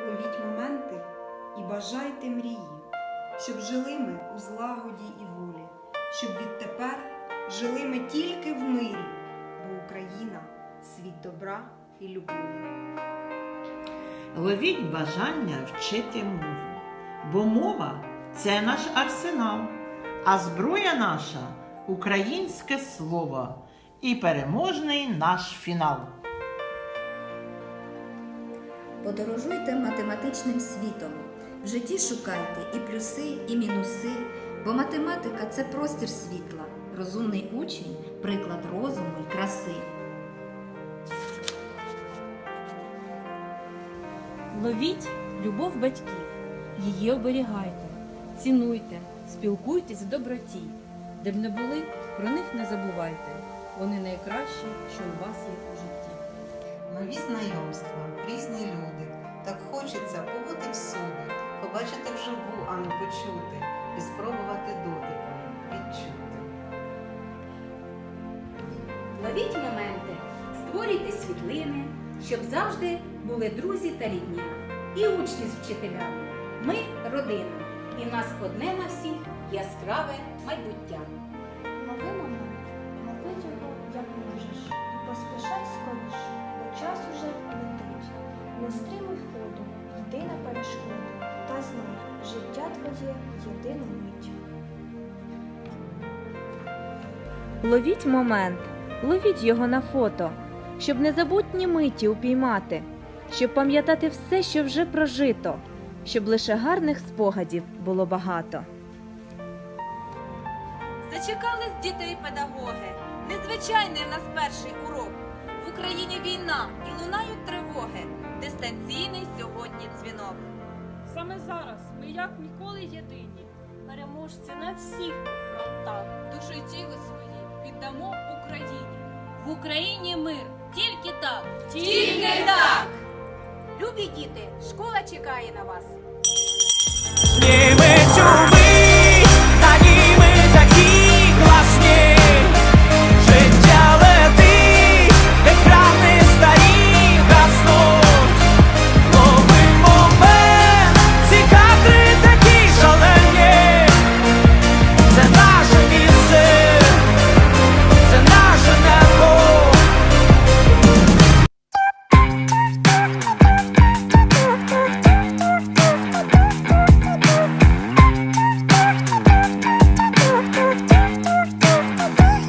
Ловіть моменти і бажайте мрії, щоб жили ми у злагоді і волі, щоб відтепер жили ми тільки в мирі, бо Україна світ добра і любові. Ловіть бажання вчити мову, бо мова це наш арсенал, а зброя наша українське слово і переможний наш фінал. Подорожуйте математичним світом. В житті шукайте і плюси, і мінуси, бо математика це простір світла, розумний учень, приклад розуму і краси. Ловіть любов батьків, її оберігайте, цінуйте, спілкуйтесь в доброті. Де б не були, про них не забувайте. Вони найкращі, що у вас є у житті. Нові знайомства, різні люди. Хочеться побути всюди, побачити вживу, а не почути, і спробувати дотиком відчути. Ловіть моменти, створюйте світлини, щоб завжди були друзі та рідня. І учні з вчителями. Ми родина, і нас одне на всіх яскраве майбуття. Твоє єдина мить. Ловіть момент, ловіть його на фото, щоб незабутні миті упіймати, щоб пам'ятати все, що вже прожито, щоб лише гарних спогадів було багато. Зачекались дітей педагоги. Незвичайний в нас перший урок. В Україні війна і лунають тривоги. Дистанційний сьогодні дзвінок. Саме зараз ми як ніколи єдині, переможці на всіх фронтах. Душу й тіло свої віддамо Україні. В Україні мир. Тільки так. Тільки так. Любі діти, школа чекає на вас.